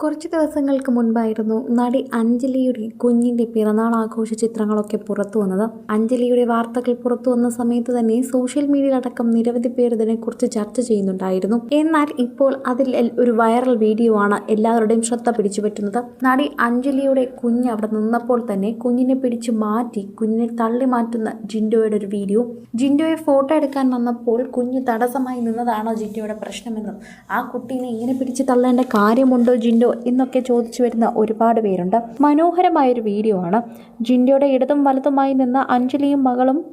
കുറച്ച് ദിവസങ്ങൾക്ക് മുൻപായിരുന്നു നടി അഞ്ജലിയുടെ കുഞ്ഞിന്റെ പിറന്നാൾ ആഘോഷ ചിത്രങ്ങളൊക്കെ പുറത്തു വന്നത്. അഞ്ജലിയുടെ വാർത്തകൾ പുറത്തു വന്ന സമയത്ത് തന്നെ സോഷ്യൽ മീഡിയയിലടക്കം നിരവധി പേർ ഇതിനെക്കുറിച്ച് ചർച്ച ചെയ്യുന്നുണ്ടായിരുന്നു. എന്നാൽ ഇപ്പോൾ അതിൽ ഒരു വൈറൽ വീഡിയോ ആണ് എല്ലാവരുടെയും ശ്രദ്ധ പിടിച്ചു പറ്റുന്നത്. നടി അഞ്ജലിയുടെ കുഞ്ഞ് അവിടെ നിന്നപ്പോൾ തന്നെ കുഞ്ഞിനെ പിടിച്ചു മാറ്റി കുഞ്ഞിനെ തള്ളി മാറ്റുന്ന ജിൻഡോയുടെ ഒരു വീഡിയോ. ജിൻഡോയെ ഫോട്ടോ എടുക്കാൻ വന്നപ്പോൾ കുഞ്ഞ് തടസ്സമായി നിന്നതാണോ ജിൻഡോയുടെ പ്രശ്നമെന്നും ആ കുട്ടീനെ ഇങ്ങനെ പിടിച്ച് തള്ളേണ്ട കാര്യമുണ്ടോ ജിൻഡോ എന്നൊക്കെ ചോദിച്ചു വരുന്ന ഒരുപാട് പേരുണ്ട്. മനോഹരമായൊരു വീഡിയോ ആണ്. ജിൻഡോയുടെ ഇടതും വലതുമായി നിന്ന അഞ്ജലിയും മകളും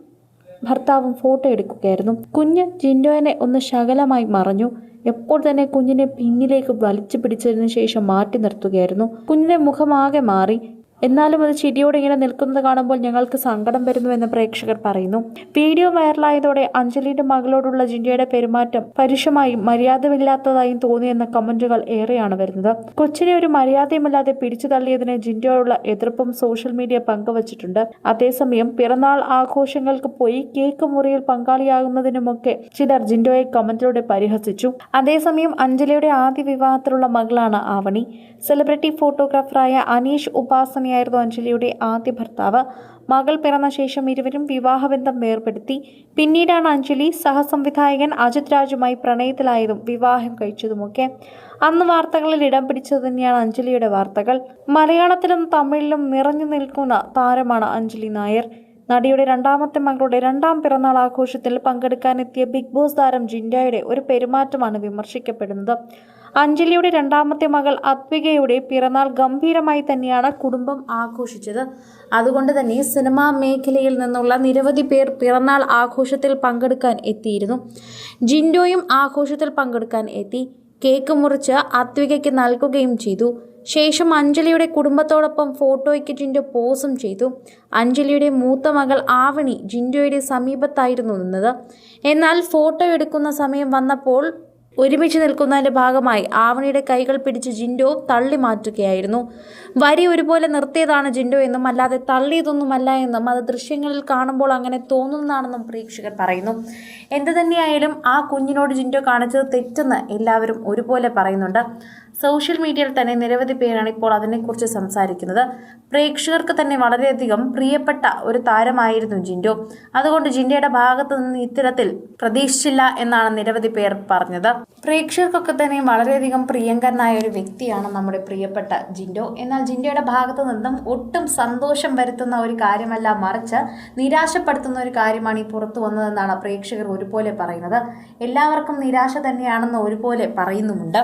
ഭർത്താവും ഫോട്ടോ എടുക്കുകയായിരുന്നു. കുഞ്ഞ് ജിൻഡോയെ ഒന്ന് ശകലമായി മറഞ്ഞു. എപ്പോൾ തന്നെ കുഞ്ഞിനെ പിന്നിലേക്ക് വലിച്ചു പിടിച്ചതിന് ശേഷം മാറ്റി നിർത്തുകയായിരുന്നു. കുഞ്ഞിന്റെ മുഖമാകെ മാറി. എന്നാലും അത് ചിരിയോടെ ഇങ്ങനെ നിൽക്കുന്നത് കാണുമ്പോൾ ഞങ്ങൾക്ക് സങ്കടം വരുന്നുവെന്ന് പ്രേക്ഷകർ പറയുന്നു. വീഡിയോ വൈറലായതോടെ അഞ്ജലിയുടെ മകളോടുള്ള ജിൻഡിയുടെ പെരുമാറ്റം പരുഷമായും മര്യാദമില്ലാത്തതായും തോന്നിയെന്ന കമന്റുകൾ ഏറെയാണ് വരുന്നത്. കൊച്ചിനെ ഒരു മര്യാദയുമില്ലാതെ പിടിച്ചു തള്ളിയതിന് ജിൻഡയോടുള്ള എതിർപ്പും സോഷ്യൽ മീഡിയ പങ്കുവച്ചിട്ടുണ്ട്. അതേസമയം പിറന്നാൾ ആഘോഷങ്ങൾക്ക് പോയി കേക്ക് മുറിയിൽ പങ്കാളിയാകുന്നതിനുമൊക്കെ ചിലർ ജിൻഡോയെ കമന്റിലൂടെ പരിഹസിച്ചു. അതേസമയം അഞ്ജലിയുടെ ആദ്യ വിവാഹത്തിലുള്ള മകളാണ് ആവണി. സെലിബ്രിറ്റി ഫോട്ടോഗ്രാഫറായ അനീഷ് ഉപാസനയായിരുന്നു അഞ്ജലിയുടെ ആദ്യ ഭർത്താവ്. മകൾ പിറന്ന ശേഷം ഇരുവരും വിവാഹബന്ധം വേർപെടുത്തി. പിന്നീടാണ് അഞ്ജലി സഹസംവിധായകൻ അജിത് രാജുമായി പ്രണയത്തിലായതും വിവാഹം കഴിച്ചതുമൊക്കെ. അന്ന് വാർത്തകളിൽ ഇടം പിടിച്ചത് തന്നെയാണ് അഞ്ജലിയുടെ വാർത്തകൾ. മലയാളത്തിലും തമിഴിലും നിറഞ്ഞു നിൽക്കുന്ന താരമാണ് അഞ്ജലി നായർ. നടിയുടെ രണ്ടാമത്തെ മകളുടെ രണ്ടാം പിറന്നാൾ ആഘോഷത്തിൽ പങ്കെടുക്കാനെത്തിയ ബിഗ് ബോസ് താരം ജിൻഡയുടെ ഒരു പെരുമാറ്റമാണ് വിമർശിക്കപ്പെടുന്നത്. അഞ്ജലിയുടെ രണ്ടാമത്തെ മകൾ അദ്വികയുടെ പിറന്നാൾ ഗംഭീരമായി തന്നെയാണ് കുടുംബം ആഘോഷിച്ചത്. അതുകൊണ്ട് തന്നെ സിനിമാ മേഖലയിൽ നിന്നുള്ള നിരവധി പേർ പിറന്നാൾ ആഘോഷത്തിൽ പങ്കെടുക്കാൻ എത്തിയിരുന്നു. ജിൻഡോയും ആഘോഷത്തിൽ പങ്കെടുക്കാൻ എത്തി. കേക്ക് മുറിച്ച് അദ്വികയ്ക്ക് നൽകുകയും ചെയ്തു. ശേഷം അഞ്ജലിയുടെ കുടുംബത്തോടൊപ്പം ഫോട്ടോയ്ക്ക് ജിൻഡോ പോസും ചെയ്തു. അഞ്ജലിയുടെ മൂത്ത മകൾ ആവണി ജിൻഡോയുടെ സമീപത്തായിരുന്നു നിന്നത്. എന്നാൽ ഫോട്ടോ എടുക്കുന്ന സമയം വന്നപ്പോൾ ഒരുമിച്ച് നിൽക്കുന്നതിന്റെ ഭാഗമായി ആവണിയുടെ കൈകൾ പിടിച്ച് ജിൻഡോ തള്ളി മാറ്റുകയായിരുന്നു. വരി ഒരുപോലെ നിർത്തിയതാണ് ജിൻഡോ എന്നും അല്ലാതെ തള്ളിയതൊന്നുമല്ല എന്നും അത് ദൃശ്യങ്ങളിൽ കാണുമ്പോൾ അങ്ങനെ തോന്നുന്നതാണെന്നും പ്രേക്ഷകർ പറയുന്നു. എന്തു തന്നെയായാലും ആ കുഞ്ഞിനോട് ജിൻഡോ കാണിച്ചത് തെറ്റെന്ന് എല്ലാവരും ഒരുപോലെ പറയുന്നുണ്ട്. സോഷ്യൽ മീഡിയയിൽ തന്നെ നിരവധി പേരാണ് ഇപ്പോൾ അതിനെക്കുറിച്ച് സംസാരിക്കുന്നത്. പ്രേക്ഷകർക്ക് തന്നെ വളരെയധികം പ്രിയപ്പെട്ട ഒരു താരമായിരുന്നു ജിൻഡോ. അതുകൊണ്ട് ജിൻഡയുടെ ഭാഗത്ത് നിന്ന് ഇത്തരത്തിൽ പ്രതീക്ഷിച്ചില്ല എന്നാണ് നിരവധി പേർ പറഞ്ഞത്. പ്രേക്ഷകർക്കൊക്കെ തന്നെ വളരെയധികം പ്രിയങ്കരനായ ഒരു വ്യക്തിയാണ് നമ്മുടെ പ്രിയപ്പെട്ട ജിൻഡോ. എന്നാൽ ജിൻഡയുടെ ഭാഗത്ത് നിന്നും ഒട്ടും സന്തോഷം വരുത്തുന്ന ഒരു കാര്യമല്ല മറിച്ച് നിരാശപ്പെടുത്തുന്ന ഒരു കാര്യമാണ് ഈ പുറത്തു വന്നതെന്നാണ് പ്രേക്ഷകർ ഒരുപോലെ പറയുന്നത്. എല്ലാവർക്കും നിരാശ തന്നെയാണെന്ന് ഒരുപോലെ പറയുന്നുമുണ്ട്.